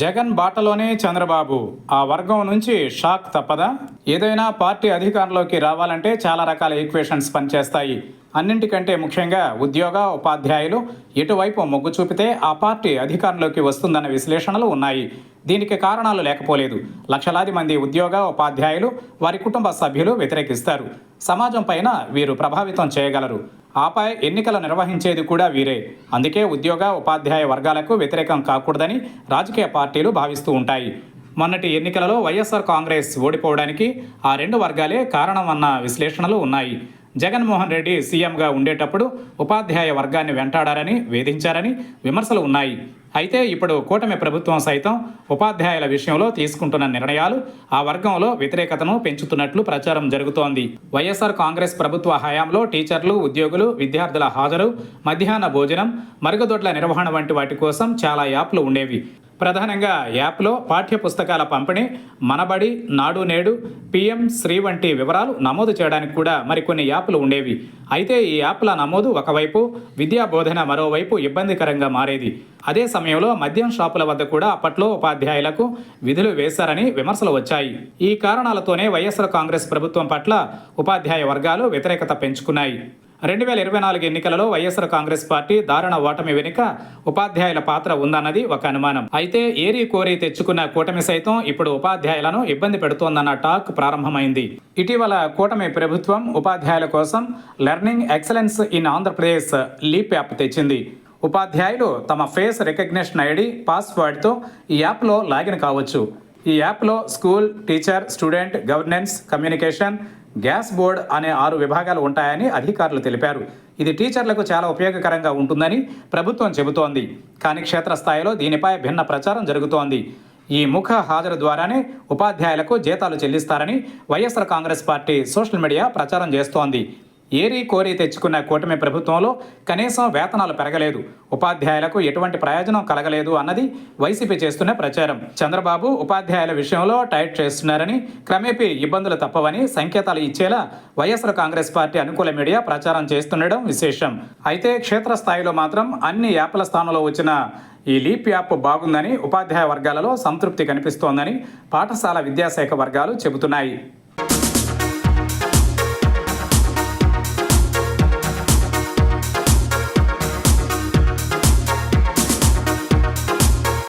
జగన్ బాటలోనే చంద్రబాబు. ఆ వర్గం నుంచి షాక్ తప్పదా? ఏదైనా పార్టీ అధికారంలోకి రావాలంటే చాలా రకాల ఈక్వేషన్స్ పనిచేస్తాయి. అన్నింటికంటే ముఖ్యంగా ఉద్యోగ ఉపాధ్యాయులు ఎటువైపు మొగ్గు చూపితే ఆ పార్టీ అధికారంలోకి వస్తుందన్న విశ్లేషణలు ఉన్నాయి. దీనికి కారణాలు లేకపోలేదు. లక్షలాది మంది ఉద్యోగ ఉపాధ్యాయులు వారి కుటుంబ సభ్యులు వ్యతిరేకిస్తారు. సమాజం పైన వీరు ప్రభావితం చేయగలరు. ఆపై ఎన్నికలు నిర్వహించేది కూడా వీరే. అందుకే ఉద్యోగ ఉపాధ్యాయ వర్గాలకు వ్యతిరేకం కాకూడదని రాజకీయ పార్టీలు భావిస్తూ ఉంటాయి. మొన్నటి ఎన్నికలలో వైఎస్ఆర్ కాంగ్రెస్ ఓడిపోవడానికి ఆ రెండు వర్గాలే కారణమన్న విశ్లేషణలు ఉన్నాయి. జగన్మోహన్ రెడ్డి సీఎంగా ఉండేటప్పుడు ఉపాధ్యాయ వర్గాన్ని వెంటాడారని వేధించారని విమర్శలు ఉన్నాయి. అయితే ఇప్పుడు కూటమి ప్రభుత్వం సైతం ఉపాధ్యాయుల విషయంలో తీసుకుంటున్న నిర్ణయాలు ఆ వర్గంలో వ్యతిరేకతను పెంచుతున్నట్లు ప్రచారం జరుగుతోంది. వైఎస్ఆర్ కాంగ్రెస్ ప్రభుత్వ హయాంలో టీచర్లు ఉద్యోగులు విద్యార్థుల హాజరు మధ్యాహ్న భోజనం మరుగుదొడ్ల నిర్వహణ వంటి వాటి కోసం చాలా యాప్లు ఉండేవి. ప్రధానంగా యాప్లో పాఠ్య పుస్తకాల పంపిణీ మనబడి నాడు నేడు పిఎం శ్రీ వంటి వివరాలు నమోదు చేయడానికి కూడా మరికొన్ని యాప్లు ఉండేవి. అయితే ఈ యాప్ల నమోదు ఒకవైపు విద్యా బోధన మరోవైపు ఇబ్బందికరంగా మారేది. అదే సమయంలో మద్యం షాపుల వద్ద కూడా అప్పట్లో ఉపాధ్యాయులకు విధులు వేశారని విమర్శలు వచ్చాయి. ఈ కారణాలతోనే వైఎస్ఆర్ కాంగ్రెస్ ప్రభుత్వం పట్ల ఉపాధ్యాయ వర్గాలు వ్యతిరేకత పెంచుకున్నాయి. రెండు వేల ఇరవై నాలుగు ఎన్నికలలో వైఎస్ఆర్ కాంగ్రెస్ పార్టీ దారుణ ఓటమి వెనుక ఉపాధ్యాయుల పాత్ర ఉందన్నది ఒక అనుమానం. అయితే ఏరి కోరి తెచ్చుకున్న కూటమి సైతం ఇప్పుడు ఉపాధ్యాయులను ఇబ్బంది పెడుతోందన్న టాక్ ప్రారంభమైంది. ఇటీవల కూటమి ప్రభుత్వం ఉపాధ్యాయుల కోసం learning excellence in Andhra Pradesh LEAP app తెచ్చింది. ఉపాధ్యాయులు తమ ఫేస్ రికగ్నిషన్ ఐడి పాస్వర్డ్తో ఈ యాప్లో లాగిన్ కావచ్చు. ఈ యాప్లో school teacher student governance communication dashboard అనే ఆరు విభాగాలు ఉంటాయని అధికారులు తెలిపారు. ఇది టీచర్లకు చాలా ఉపయోగకరంగా ఉంటుందని ప్రభుత్వం చెబుతోంది. కానీ క్షేత్రస్థాయిలో దీనిపై భిన్న ప్రచారం జరుగుతోంది. ఈ ముఖ హాజరు ద్వారానే ఉపాధ్యాయులకు జీతాలు చెల్లిస్తారని YSR Congress party social media ప్రచారం చేస్తోంది. ఏరి కోరి తెచ్చుకున్న కూటమి ప్రభుత్వంలో కనీసం వేతనాలు పెరగలేదు. ఉపాధ్యాయులకు ఎటువంటి ప్రయోజనం కలగలేదు అన్నది వైసీపీ చేస్తున్న ప్రచారం. చంద్రబాబు ఉపాధ్యాయుల విషయంలో టైట్ చేస్తున్నారని క్రమేపీ ఇబ్బందులు తప్పవని సంకేతాలు ఇచ్చేలా వైఎస్ఆర్ కాంగ్రెస్ పార్టీ అనుకూల మీడియా ప్రచారం చేస్తుండడం విశేషం. అయితే క్షేత్రస్థాయిలో మాత్రం అన్ని యాప్ల స్థానంలో వచ్చిన ఈ లీప్ యాప్ బాగుందని ఉపాధ్యాయ వర్గాలలో సంతృప్తి కనిపిస్తోందని పాఠశాల విద్యాశాఖ వర్గాలు చెబుతున్నాయి.